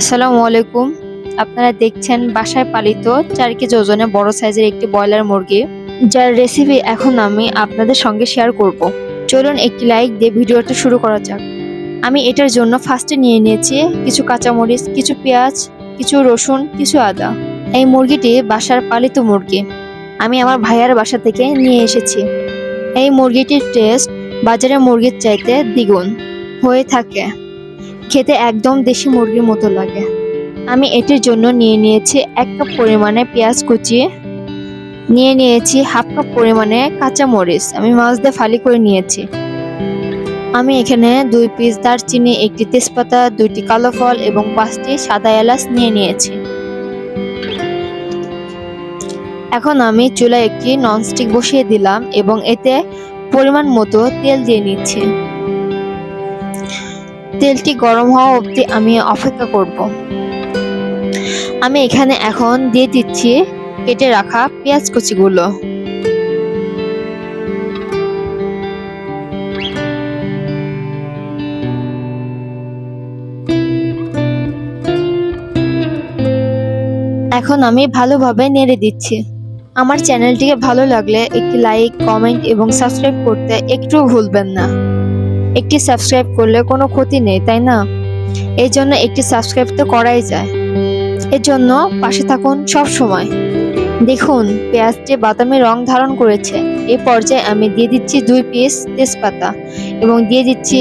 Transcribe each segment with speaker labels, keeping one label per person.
Speaker 1: আসসালামু আলাইকুম। আপনারা দেখছেন বাসায় পালিত চার কেজি ওজনে বড় সাইজের একটি ব্রয়লার মুরগি, যার রেসিপি এখন আমি আপনাদের সঙ্গে শেয়ার করব। চলুন একটি লাইক দিয়ে ভিডিওটা শুরু করা যাক। আমি এটার জন্য ফার্স্টে নিয়ে নিয়েছি কিছু কাঁচামরিচ, কিছু পেঁয়াজ, কিছু রসুন, কিছু আদা। এই মুরগিটি বাসার পালিত মুরগি। আমি আমার ভাইয়ার বাসা থেকে নিয়ে এসেছি। এই মুরগিটির টেস্ট বাজারের মুরগির চাইতে দ্বিগুণ হয়ে থাকে। খেতে একদম দেশি মুরগির মতো লাগে। আমি এটির জন্য নিয়ে নিয়েছি এক কাপ পরিমাণে পেঁয়াজ কুচি নিয়ে নিয়েছি হাফ কাপ পরিমাণে কাঁচা মরিচ। আমি মাছ দিয়ে ফালি করে নিয়েছি। আমি এখানে দুই পিস দারচিনি, একটি তেজপাতা, দুইটি কালো ফল এবং পাঁচটি সাদা এলাচ নিয়ে নিয়েছি। এখন আমি চুলায় একটি ননস্টিক বসিয়ে দিলাম এবং এতে পরিমাণ মতো তেল দিয়ে নিচ্ছি। তেলটি গরম হওয়া অবধি আমি অপেক্ষা করব। আমি এখানে এখন দিয়ে দিচ্ছি কেটে রাখা পেঁয়াজ কুচিগুলো এখন আমি ভালোভাবে নেড়ে দিচ্ছি। আমার চ্যানেলটিকে ভালো লাগলে একটি লাইক, কমেন্ট এবং সাবস্ক্রাইব করতে একটুও ভুলবেন না। একটি সাবস্ক্রাইব করলে কোনো ক্ষতি নেই, তাই না? এই জন্য একটি সাবস্ক্রাইব তো করাই যায়। এর জন্য পাশে থাকুন সব সময়। দেখুন, পেঁয়াজটি বাদামি রং ধারণ করেছে। এই পর্যায়ে আমি দিয়ে দিচ্ছি দুই পিস তেজপাতা এবং দিয়ে দিচ্ছি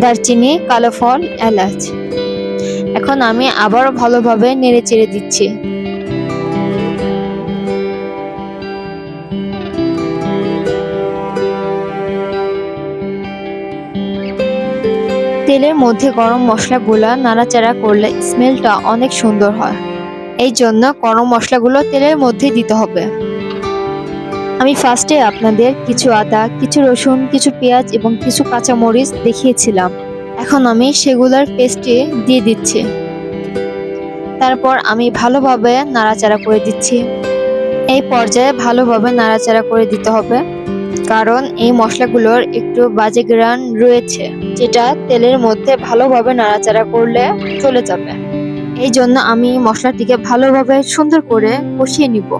Speaker 1: দারচিনি, কালো ফল, এলাচ। এখন আমি আবারও ভালোভাবে নেড়ে চেড়ে দিচ্ছি। তেলের মধ্যে গরম মশলাগুলো নাড়াচাড়া করলে স্মেলটা অনেক সুন্দর হয়। এই জন্য গরম মশলাগুলো তেলের মধ্যে দিতে হবে। আমি ফার্স্টে আপনাদের কিছু আদা, কিছু রসুন, কিছু পেঁয়াজ এবং কিছু কাঁচামরিচ দেখিয়েছিলাম। এখন আমি সেগুলোর পেস্টে দিয়ে দিচ্ছি। তারপর আমি ভালোভাবে নাড়াচাড়া করে দিচ্ছি। এই পর্যায়ে ভালোভাবে নাড়াচাড়া করে দিতে হবে। কারণ এই মশলাগুলোর একটু বাজে গ্রান রয়েছে, যেটা তেলের মধ্যে ভালোভাবে নাড়াচাড়া করলে চলে যাবে। এই জন্য আমি মশলাটিকে ভালোভাবে সুন্দর করে কষিয়ে নিব।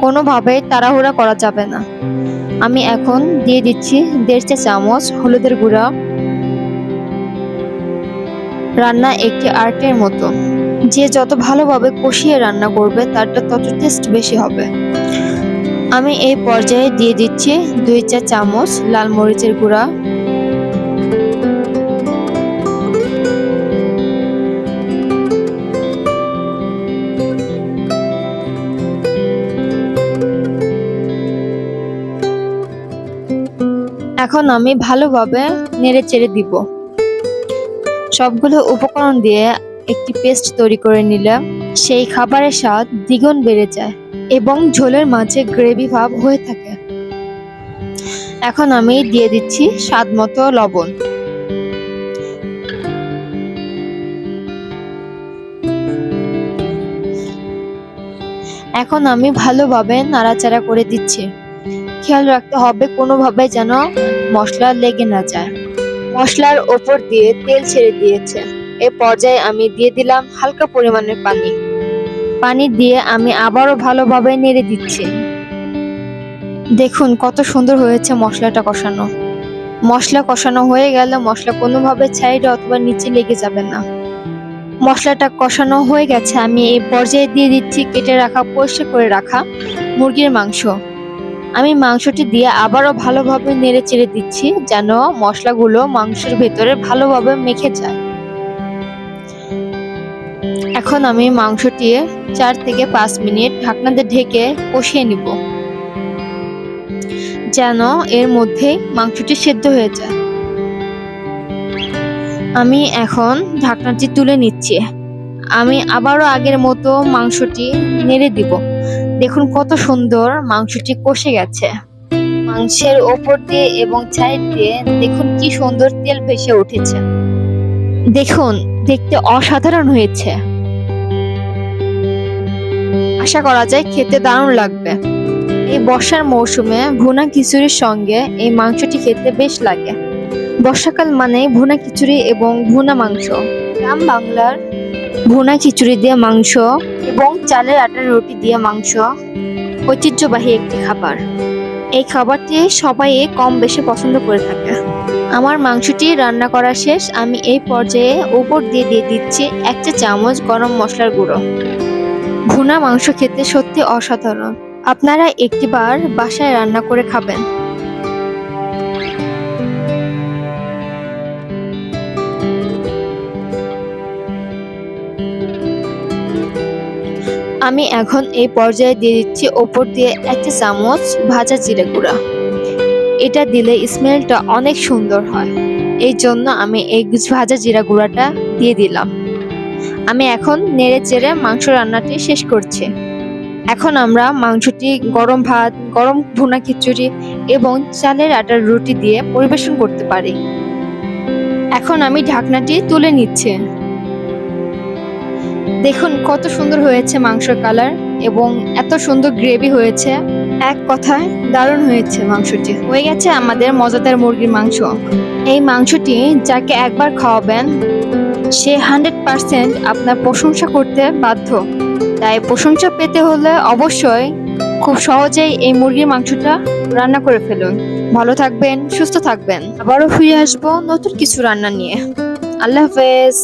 Speaker 1: কোনোভাবেই তাড়াহুড়া করা যাবে না। আমি এখন দিয়ে দিচ্ছি দেড় চা চামচ হলুদের গুঁড়া। রান্না একটি আর্টের মতো। যে যত ভালোভাবে কষিয়ে রান্না করবে, তারটা তত টেস্ট বেশি হবে। আমি এই পর্যায়ে দিয়ে দিচ্ছি দুই চা চামচ লাল মরিচের গুঁড়া। এখন আমি ভালোভাবে নেড়ে চেড়ে দিব। সবগুলো উপকরণ দিয়ে একটি পেস্ট তৈরি করে নিলাম সেই খাবারের স্বাদ দ্বিগুণ বেড়ে যায়। এবং ঝোলের মাঝে গ্রেভি ভাব হয়ে থাকে। এখন আমি দিয়ে দিচ্ছি স্বাদ মতো লবণ। এখন আমি ভালোভাবে নাড়াচাড়া করে দিচ্ছি। খেয়াল রাখতে হবে কোনোভাবে যেন মশলা লেগে না যায়। মশলার ওপর দিয়ে তেল ছেড়ে দিয়েছে। এ পর্যায়ে আমি দিয়ে দিলাম হালকা পরিমাণের পানি। পানি দিয়ে আমি আবারও ভালোভাবে নেড়ে দিচ্ছি। দেখুন, কত সুন্দর হয়েছে মশলাটা কষানো। মশলা কষানো হয়ে গেল মশলা কোনোভাবে সাইডে অথবা নিচে লেগে যাবে না। মশলাটা কষানো হয়ে গেছে, আমি এই পর্যায়ে দিয়ে দিচ্ছি কেটে রাখা, পরিষ্কার করে রাখা মুরগির মাংস। আমি মাংসটি দিয়ে আবারও ভালোভাবে নেড়ে চেড়ে দিচ্ছি যেন মশলাগুলো মাংসের ভেতরে ভালোভাবে মেখে যায়। এখন আমি মাংসটি চার থেকে পাঁচ মিনিট ঢাকনাতে ঢেকে কষিয়ে নিব, যেন এর মধ্যে মাংসটি সেদ্ধ হয়ে যায়। আমি এখন ঢাকনাটি তুলে নিচ্ছি। আমি আবারও আগের মতো মাংসটি নেড়ে দিব। দেখুন কত সুন্দর মাংসটি কষে গেছে। মাংসের ওপর দিয়ে এবং সাইড দিয়ে দেখুন কি সুন্দর তেল ভেসে উঠেছে। দেখুন দেখতে অসাধারণ হয়েছে। আশা করা যায় খেতে দারুণ লাগবে। এই বর্ষার মৌসুমে ভুনা খিচুড়ির সঙ্গে এই মাংসটি খেতে বেশ লাগে। বর্ষাকাল মানে ভুনা খিচুড়ি এবং ভুনা মাংস। গ্রাম বাংলার ভুনা খিচুড়ি দিয়ে মাংস এবং চালের আটার রুটি দিয়ে মাংস ঐতিহ্যবাহী একটি খাবার। এই খাবারটি সবাই কম বেশি পছন্দ করে থাকে। আমার মাংসটি রান্না করা শেষ, আমি এই পর্যায়ে উপর দিয়ে দিয়ে দিচ্ছি এক চা চামচ গরম মশলার গুঁড়ো। ভুনা মাংস খেতে সত্যি অসাধারণ। আপনারা একটিবার বাসায় রান্না করে খাবেন। আমি এখন এই পর্যায়ে দিয়ে দিচ্ছি ওপর দিয়ে একটা চামচ ভাজা জিরে গুঁড়া। এটা দিলে স্মেলটা অনেক সুন্দর হয়। এই জন্য আমি এই ভাজা জিরা গুঁড়াটা দিয়ে দিলাম। আমি এখন নেড়ে চেড়ে মাংস রান্নাটি শেষ করছি। এখন আমরা মাংসটি গরম ভাত, গরম ভুনা খিচুড়ি এবং চালের আটার রুটি দিয়ে পরিবেশন করতে পারি। এখন আমি ঢাকনাটি তুলে নিচ্ছি। দেখুন কত সুন্দর হয়েছে মাংসের কালার। এবং এত সুন্দর গ্রেভি হয়েছে। এক কথায় দারুণ হয়েছে মাংসটি। হয়ে গেছে আমাদের মজাদার মুরগির মাংস। এই মাংসটি যাকে একবার খাওয়াবেন, সে হান্ড্রেড পার্সেন্ট আপনার প্রশংসা করতে বাধ্য। তাই প্রশংসা পেতে হলে অবশ্যই খুব সহজেই এই মুরগির মাংসটা রান্না করে ফেলুন। ভালো থাকবেন, সুস্থ থাকবেন। আবারও ফিরে আসব নতুন কিছু রান্না নিয়ে। আল্লাহ হাফেজ।